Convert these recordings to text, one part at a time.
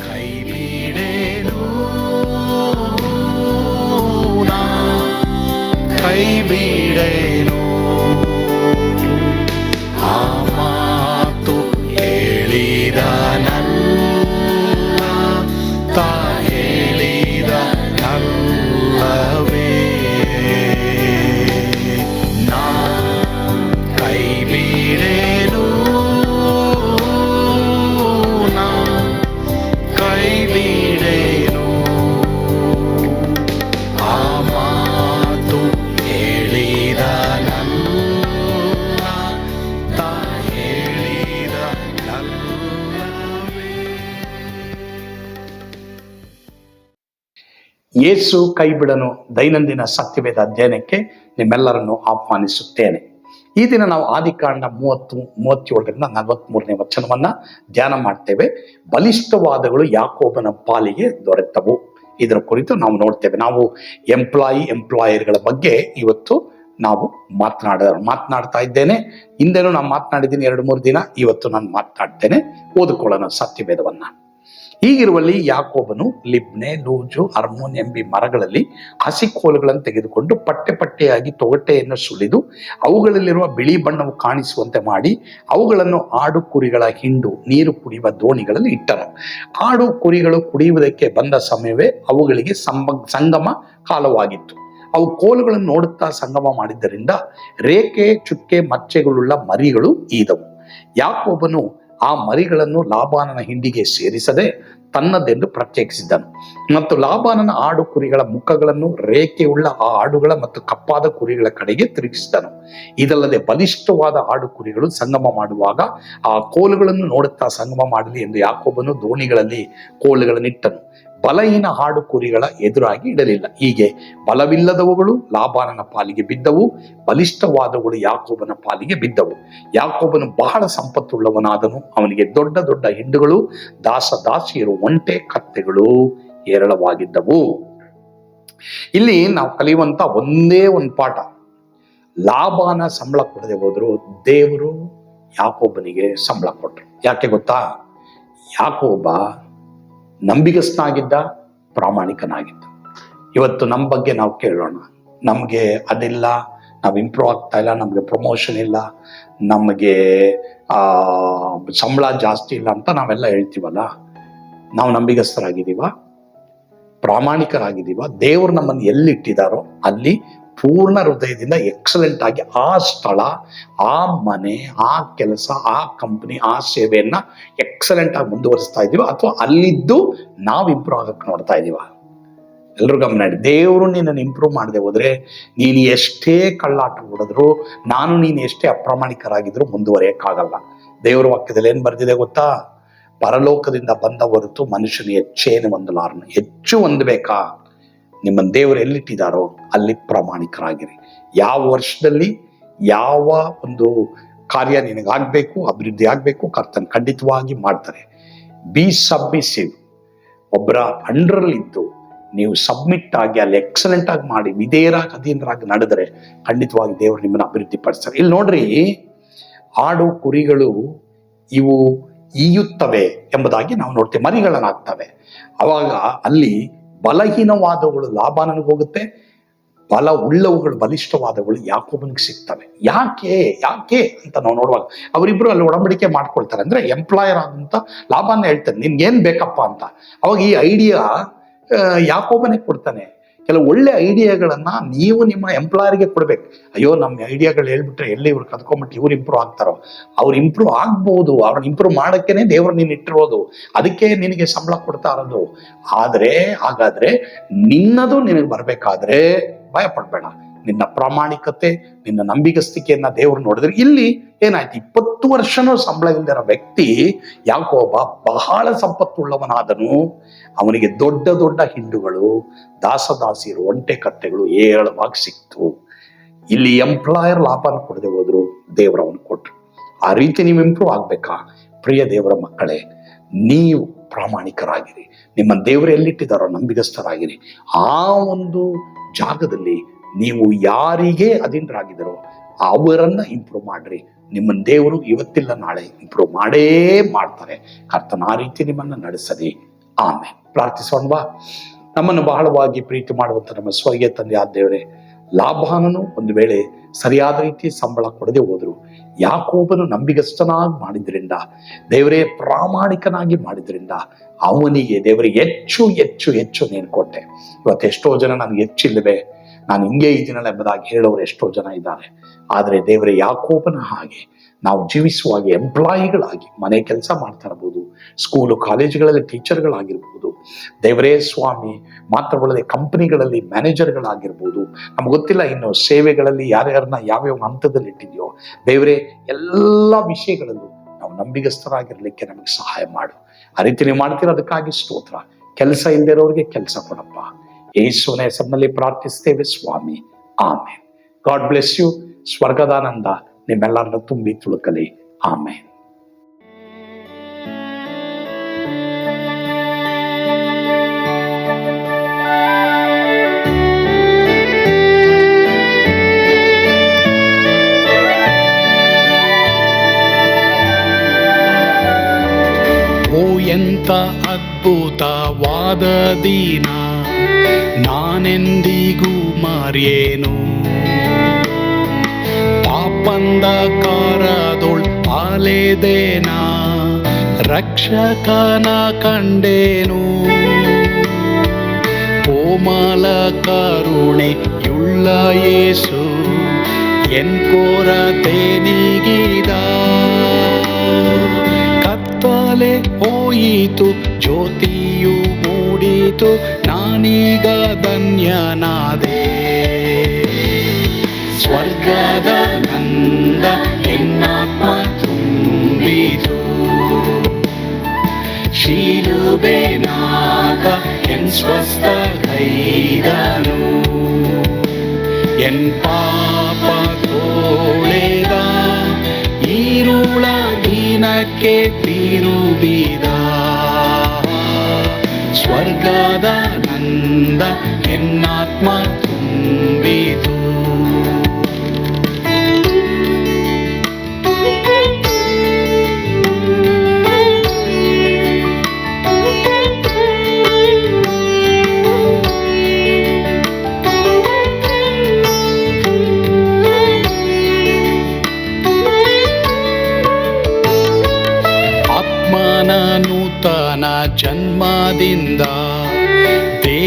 കൈവിടേനോ കൈവിടേനോ ಯೇಸು ಕೈಬಿಡನು ದೈನಂದಿನ ಸತ್ಯವೇದ ಅಧ್ಯಯನಕ್ಕೆ ನಿಮ್ಮೆಲ್ಲರನ್ನು ಆಹ್ವಾನಿಸುತ್ತೇನೆ. ಈ ದಿನ ನಾವು ಆದಿಕಾಂಡ ಮೂವತ್ತು, ಮೂವತ್ತೇಳರಿಂದ ನಲವತ್ಮೂರನೇ ವಚನವನ್ನ ಧ್ಯಾನ ಮಾಡ್ತೇವೆ. ಬಲಿಷ್ಠವಾದಗಳು ಯಾಕೋಬನ ಪಾಲಿಗೆ ದೊರೆತವು. ಇದರ ಕುರಿತು ನಾವು ನೋಡ್ತೇವೆ. ನಾವು ಎಂಪ್ಲಾಯಿ, ಎಂಪ್ಲಾಯರ್ಗಳ ಬಗ್ಗೆ ಇವತ್ತು ನಾವು ಮಾತನಾಡ, ಮಾತನಾಡ್ತಾ ಇದ್ದೇನೆ. ಹಿಂದೆನೂ ನಾನು ಮಾತನಾಡಿದ್ದೀನಿ ಎರಡು, ಮೂರು ದಿನ. ಇವತ್ತು ನಾನು ಮಾತನಾಡ್ತೇನೆ. ಓದಿಕೊಳ್ಳೋಣ ಸತ್ಯವೇದವನ್ನ. ಹೀಗಿರುವಲ್ಲಿ ಯಾಕೋಬನು, ಲಿಬ್ನೆ, ಲೂಜು, ಅರ್ಮೋನ್ ಎಂಬಿ ಮರಗಳಲ್ಲಿ ಹಸಿಕೋಲುಗಳನ್ನು ತೆಗೆದುಕೊಂಡು ಪಟ್ಟೆ ಪಟ್ಟೆಯಾಗಿ ತೊಗಟೆಯನ್ನು ಸುಳಿದು ಅವುಗಳಲ್ಲಿರುವ ಬಿಳಿ ಬಣ್ಣವು ಕಾಣಿಸುವಂತೆ ಮಾಡಿ ಅವುಗಳನ್ನು ಆಡು ಕುರಿಗಳ ಹಿಂಡು, ನೀರು ಕುಡಿಯುವ ದೋಣಿಗಳಲ್ಲಿ ಇಟ್ಟರು. ಆಡು ಕುರಿಗಳು ಕುಡಿಯುವುದಕ್ಕೆ ಬಂದ ಸಮಯವೇ ಅವುಗಳಿಗೆ ಸಂಬ, ಸಂಗಮ ಕಾಲವಾಗಿತ್ತು. ಅವು ಕೋಲುಗಳನ್ನು ನೋಡುತ್ತಾ ಸಂಗಮ ಮಾಡಿದ್ದರಿಂದ ರೇಖೆ, ಚುಕ್ಕೆ, ಮಚ್ಚೆಗಳುಳ್ಳ ಮರಿಗಳು ಈದವು. ಯಾಕೋಬನು ಆ ಮರಿಗಳನ್ನು ಲಾಬಾನನ ಹಿಂಡಿಗೆ ಸೇರಿಸದೆ ತನ್ನದೆಂದು ಪ್ರತ್ಯೇಕಿಸಿದ್ದನು. ಮತ್ತು ಲಾಬಾನನ ಆಡು ಕುರಿಗಳ ಮುಖಗಳನ್ನು ರೇಖೆಯುಳ್ಳ ಆ ಆಡುಗಳ ಮತ್ತು ಕಪ್ಪಾದ ಕುರಿಗಳ ಕಡೆಗೆ ತಿರುಗಿಸಿದನು. ಇದಲ್ಲದೆ ಬಲಿಷ್ಠವಾದ ಆಡು ಕುರಿಗಳು ಸಂಗಮ ಮಾಡುವಾಗ ಆ ಕೋಲುಗಳನ್ನು ನೋಡುತ್ತಾ ಸಂಗಮ ಮಾಡಲಿ ಎಂದು ಯಾಕೋಬನು ದೋಣಿಗಳಲ್ಲಿ ಕೋಲುಗಳನ್ನಿಟ್ಟನು. ಬಲಹೀನ ಹಾಡು ಕುರಿಗಳ ಎದುರಾಗಿ ಇಡಲಿಲ್ಲ. ಹೀಗೆ ಬಲವಿಲ್ಲದವುಗಳು ಲಾಭಾನನ ಪಾಲಿಗೆ ಬಿದ್ದವು, ಬಲಿಷ್ಠವಾದವುಗಳು ಯಾಕೋಬನ ಪಾಲಿಗೆ ಬಿದ್ದವು. ಯಾಕೋಬನು ಬಹಳ ಸಂಪತ್ತುಳ್ಳವನಾದನು. ಅವನಿಗೆ ದೊಡ್ಡ ದೊಡ್ಡ ಹಿಂಡುಗಳು, ದಾಸ ದಾಸಿಯರು, ಒಂಟೆ ಕತ್ತೆಗಳು ಹೇರಳವಾಗಿದ್ದವು. ಇಲ್ಲಿ ನಾವು ಕಲಿಯುವಂತ ಒಂದೇ ಒಂದು ಪಾಠ. ಲಾಭಾನ ಸಂಬಳ ಕೊಡದೆ ಹೋದ್ರು ದೇವರು ಯಾಕೋಬನಿಗೆ ಸಂಬಳ ಕೊಟ್ರು ಯಾಕೆ ಗೊತ್ತಾ? ಯಾಕೋಬ ನಂಬಿಗಸ್ತನಾಗಿದ್ದ, ಪ್ರಾಮಾಣಿಕನಾಗಿದ್ದ. ಇವತ್ತು ನಮ್ಮ ಬಗ್ಗೆ ನಾವು ಕೇಳೋಣ. ನಮಗೆ ಅದಿಲ್ಲ, ನಾವು ಇಂಪ್ರೂವ್ ಆಗ್ತಾ ಇಲ್ಲ, ನಮಗೆ ಪ್ರಮೋಷನ್ ಇಲ್ಲ, ನಮಗೆ ಸಂಬಳ ಜಾಸ್ತಿ ಇಲ್ಲ ಅಂತ ನಾವೆಲ್ಲ ಹೇಳ್ತೀವಲ್ಲ? ನಾವು ನಂಬಿಗಸ್ತರಾಗಿದ್ದೀವ, ಪ್ರಾಮಾಣಿಕರಾಗಿದ್ದೀವ, ದೇವರು ನಮ್ಮನ್ನು ಎಲ್ಲಿಟ್ಟಿದ್ದಾರೋ ಅಲ್ಲಿ ಪೂರ್ಣ ಹೃದಯದಿಂದ ಎಕ್ಸಲೆಂಟ್ ಆಗಿ ಆ ಸ್ಥಳ, ಆ ಮನೆ, ಆ ಕೆಲಸ, ಆ ಕಂಪನಿ ಆ ಸೇವೆಯನ್ನ ಎಕ್ಸಲೆಂಟ್ ಆಗಿ ಮುಂದುವರಿಸ್ತಾ ಇದೀವ ಅಥವಾ ಅಲ್ಲಿದ್ದು ನಾವು ಇಂಪ್ರೂವ್ ಆಗಕ್ಕೆ ನೋಡ್ತಾ ಇದೀವ? ಎಲ್ಲರೂ ಗಮನ ಇಡಿ. ದೇವರು ನಿನ್ನನ್ನು ಇಂಪ್ರೂವ್ ಮಾಡದೆ ಹೋದ್ರೆ ನೀನು ಎಷ್ಟೇ ಕಳ್ಳಾಟ ಹೊಡೆದ್ರು, ನಾನು ನೀನು ಎಷ್ಟೇ ಅಪ್ರಾಮಾಣಿಕರಾಗಿದ್ರು ಮುಂದುವರಿಯಕ್ಕಾಗಲ್ಲ. ದೇವರ ವಾಕ್ಯದಲ್ಲಿ ಏನು ಬರ್ದಿದೆ ಗೊತ್ತಾ? ಪರಲೋಕದಿಂದ ಬಂದ ಹೊರತು ಮನುಷ್ಯನ ಹೆಚ್ಚೇನು ಹೊಂದಲಾರನು ಹೆಚ್ಚು ಹೊಂದಬೇಕಾ ನಿಮ್ಮನ್ನು ದೇವರು ಎಲ್ಲಿಟ್ಟಿದ್ದಾರೋ ಅಲ್ಲಿ ಪ್ರಾಮಾಣಿಕರಾಗಿರಿ. ಯಾವ ವರ್ಷದಲ್ಲಿ ಯಾವ ಒಂದು ಕಾರ್ಯ ನಿನಗಾಗಬೇಕು, ಅಭಿವೃದ್ಧಿ ಆಗಬೇಕು, ಕರ್ತನ್ ಖಂಡಿತವಾಗಿ ಮಾಡ್ತಾರೆ. ಬಿ ಸಬ್ಮಿಸಿವ್ ಒಬ್ಬರ ಅಂಡರಲ್ಲಿದ್ದು ನೀವು ಸಬ್ಮಿಟ್ ಆಗಿ ಅಲ್ಲಿ ಎಕ್ಸಲೆಂಟ್ ಆಗಿ ಮಾಡಿ, ವಿಧೇಯರಾಗಿ, ಅಧೀನರಾಗಿ ನಡೆದರೆ ಖಂಡಿತವಾಗಿ ದೇವರು ನಿಮ್ಮನ್ನು ಅಭಿವೃದ್ಧಿ ಪಡಿಸ್ತಾರೆ ಇಲ್ಲಿ ನೋಡ್ರಿ, ಆಡು ಕುರಿಗಳು ಇವು ಈಯುತ್ತವೆ ಎಂಬುದಾಗಿ ನಾವು ನೋಡ್ತೇವೆ. ಮರಿಗಳನ್ನಾಗ್ತವೆ. ಅವಾಗ ಅಲ್ಲಿ ಬಲಹೀನವಾದವುಗಳು ಲಾಭಾನನಿಗೆ ಹೋಗುತ್ತೆ ಬಲ ಉಳ್ಳವುಗಳು ಬಲಿಷ್ಠವಾದವುಗಳು ಯಾಕೋಬನಿಗೆ ಸಿಗ್ತವೆ. ಯಾಕೆ ಯಾಕೆ ಅಂತ ನಾವು ನೋಡುವಾಗ ಅವರಿಬ್ರು ಅಲ್ಲಿ ಒಡಂಬಡಿಕೆ ಮಾಡ್ಕೊಳ್ತಾರೆ. ಅಂದ್ರೆ ಎಂಪ್ಲಾಯರ್ ಆದಂತ ಲಾಭನ ಹೇಳ್ತಾರೆ ನಿನ್ಗೆ ಏನ್ ಬೇಕಪ್ಪ ಅಂತ. ಅವಾಗ ಈ ಐಡಿಯಾ ಯಾಕೋಬನಿಗೆ ಕೊಡ್ತಾನೆ. ಕೆಲವು ಒಳ್ಳೆ ಐಡಿಯಾಗಳನ್ನ ನೀವು ನಿಮ್ಮ ಎಂಪ್ಲಾಯರ್ಗೆ ಕೊಡ್ಬೇಕು. ಅಯ್ಯೋ ನಮ್ಮ ಐಡಿಯಾಗಳು ಹೇಳ್ಬಿಟ್ರೆ ಎಲ್ಲಿ ಇವ್ರು ಕದ್ಕೊಂಡ್ಬಿಟ್ಟು ಇವ್ರು ಇಂಪ್ರೂವ್ ಆಗ್ತಾರೋ? ಅವ್ರು ಇಂಪ್ರೂವ್ ಆಗ್ಬೋದು, ಅವ್ರನ್ನ ಇಂಪ್ರೂವ್ ಮಾಡಕ್ಕೇನೆ ದೇವ್ರು ನೀನು ಇಟ್ಟಿರೋದು. ಅದಕ್ಕೆ ನಿನಗೆ ಸಂಬಳ ಕೊಡ್ತಾ ಇರೋದು. ಆದರೆ, ಹಾಗಾದ್ರೆ ನಿನ್ನದು ನಿನಗೆ ಬರಬೇಕಾದ್ರೆ ಭಯ ಪಡ್ಬೇಡ ನಿನ್ನ ಪ್ರಾಮಾಣಿಕತೆ, ನಿನ್ನ ನಂಬಿಗಸ್ತಿಕೆಯನ್ನ ದೇವರು ನೋಡಿದ್ರೆ ಇಲ್ಲಿ ಏನಾಯ್ತು? ಇಪ್ಪತ್ತು ವರ್ಷನೂ ಸಂಬಳ ಇಲ್ದಿರೋ ವ್ಯಕ್ತಿ ಯಾಕೋಬ ಬಹಳ ಸಂಪತ್ತುಳ್ಳವನಾದನು. ಅವನಿಗೆ ದೊಡ್ಡ ದೊಡ್ಡ ಹಿಂಡುಗಳು, ದಾಸದಾಸಿಯರು, ಒಂಟೆ ಕತ್ತೆಗಳು ಏಳವಾಗಿ ಸಿಕ್ತು. ಇಲ್ಲಿ ಎಂಪ್ಲಾಯರ್ ಲಾಭನ ಕೊಡದೆ ಹೋದ್ರು, ದೇವರು ಅವನು ಕೊಟ್ರು. ಆ ರೀತಿ ನೀವು ಇಂಪ್ರೂವ್ ಆಗ್ಬೇಕಾ? ಪ್ರಿಯ ದೇವರ ಮಕ್ಕಳೇ, ನೀವು ಪ್ರಾಮಾಣಿಕರಾಗಿರಿ. ನಿಮ್ಮ ದೇವರು ಎಲ್ಲಿಟ್ಟಿದ್ದಾರೋ ನಂಬಿಗಸ್ತರಾಗಿರಿ ಆ ಒಂದು ಜಾಗದಲ್ಲಿ ನೀವು ಯಾರಿಗೆ ಅಧೀನರಾಗಿದ್ದರೋ ಅವರನ್ನ ಇಂಪ್ರೂವ್ ಮಾಡ್ರಿ. ನಿಮ್ಮನ್ನ ದೇವರು ಇವತ್ತಿಲ್ಲ, ನಾಳೆ ಇಂಪ್ರೂವ್ ಮಾಡೇ ಮಾಡ್ತಾರೆ. ಕರ್ತನ ಆ ರೀತಿ ನಿಮ್ಮನ್ನ ನಡೆಸಲಿ. ಆಮೇಲೆ ಪ್ರಾರ್ಥಿಸೋಣವಾ. ನಮ್ಮನ್ನು ಬಹಳವಾಗಿ ಪ್ರೀತಿ ಮಾಡುವಂತ ನಮ್ಮ ಸ್ವರ್ಗೀಯ ತಂದೆ ಆದ ದೇವರೇ, ಲಾಭಾನನು ಒಂದು ವೇಳೆ ಸರಿಯಾದ ರೀತಿ ಸಂಬಳ ಕೊಡದೆ ಹೋದ್ರು, ಯಾಕೋಬನು ನಂಬಿಗಸ್ತನಾಗಿ ಮಾಡಿದ್ರಿಂದ, ದೇವರೇ ಪ್ರಾಮಾಣಿಕನಾಗಿ ಮಾಡಿದ್ರಿಂದ, ಅವನಿಗೆ ದೇವರಿಗೆ ಹೆಚ್ಚು ಹೆಚ್ಚು ಹೆಚ್ಚು ನೀನು ಕೊಟ್ಟೆ. ಇವತ್ತು ಎಷ್ಟೋ ಜನ ನನಗೆ ಹೆಚ್ಚಿಲ್ಲವೇ. ನಾನು ಹಿಂಗೆ ಇದ್ದೀನಲ್ಲ ಎಂಬುದಾಗಿ ಹೇಳೋರು ಎಷ್ಟೋ ಜನ ಇದ್ದಾರೆ. ಆದರೆ ದೇವರ ಯಾಕೋಪನ ಹಾಗೆ ನಾವು ಜೀವಿಸುವಾಗ ಎಂಪ್ಲಾಯಿಗಳಾಗಿ ಮನೆ ಕೆಲಸ ಮಾಡ್ತಾ ಇರ್ಬೋದು ಸ್ಕೂಲು ಕಾಲೇಜುಗಳಲ್ಲಿ ಟೀಚರ್ಗಳಾಗಿರ್ಬೋದು ದೇವರೇ ಸ್ವಾಮಿ, ಮಾತ್ರವಲ್ಲದೆ ಕಂಪನಿಗಳಲ್ಲಿ ಮ್ಯಾನೇಜರ್ಗಳಾಗಿರ್ಬೋದು ನಮ್ಗೆ ಗೊತ್ತಿಲ್ಲ ಇನ್ನು ಸೇವೆಗಳಲ್ಲಿ ಯಾರ್ಯಾರನ್ನ ಯಾವ್ಯಾವ ಹಂತದಲ್ಲಿ ಇಟ್ಟಿದೆಯೋ. ದೇವರೇ, ಎಲ್ಲ ವಿಷಯಗಳಲ್ಲೂ ನಾವು ನಂಬಿಗಸ್ತರಾಗಿರ್ಲಿಕ್ಕೆ ನಮಗೆ ಸಹಾಯ ಮಾಡು. ಆ ರೀತಿ ನೀವು ಮಾಡ್ತೀರ ಅದಕ್ಕಾಗಿ ಸ್ತೋತ್ರ. ಕೆಲಸ ಇಲ್ದಿರೋರಿಗೆ ಕೆಲಸ ಕೊಡಪ್ಪ. ಯೇಸುವಿನ ಹೆಸರಿನಲ್ಲಿ ಪ್ರಾರ್ಥಿಸ್ತೇವೆ ಸ್ವಾಮಿ ಆಮೇಲೆ ಗಾಡ್ ಬ್ಲೆಸ್ ಯು ಸ್ವರ್ಗದಾನಂದ ನಿಮ್ಮೆಲ್ಲರನ್ನ ತುಂಬಿ ತುಳುಕಲಿ ಆಮೇಲೆ ಓ ಎಂತ ಅದ್ಭುತವಾದ ದಿನ ನಾನೆಂದಿಗೂ ಮರೆಯೇನು ಪಾಪಂದ ಕಾರದೊಳ್ ಅಲೆದೇನ ರಕ್ಷಕನ ಕಂಡೇನು ಕೋಮಲ ಕರುಣೆಯುಳ್ಳ ಯೇಸು ಎನ್ ಕೊರತೆ ಹೋಯಿತು ಜ್ಯೋತಿಯು ಮೂಡಿತು, ನಾನೀಗ ಧನ್ಯನಾದೆ. ಸ್ವರ್ಗದ ನಂದ ಎನ್ನಾತ್ಮ ತುಂಬಿತು. ಶಿಲುಬೆನಾಗ ಎನ್ ಸ್ವಸ್ಥ ಕೈದನು. ಎನ್ ಪಾಪ ತೋಳೆದ, ಈರುಳ ದಿನಕ್ಕೆ ತಿರುಬಿದ. ಸ್ವರ್ಗದ ನಂದ ಎನ್ನಾತ್ಮ ತುಂಬಿತು. ಜನ್ಮದಿಂದ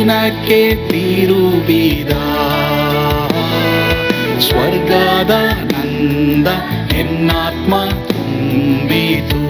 ದಿನಕ್ಕೆ ತಿರುಬಿದ ಸ್ವರ್ಗದ ನಂದ ಎನ್ನಾತ್ಮ ತುಂಬಿತು.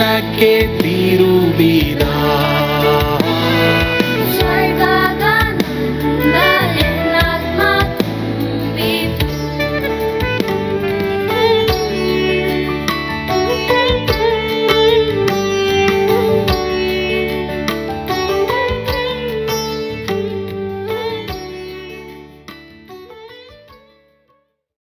ദിನಕ್ಕೆ ತಿರುಬಿದ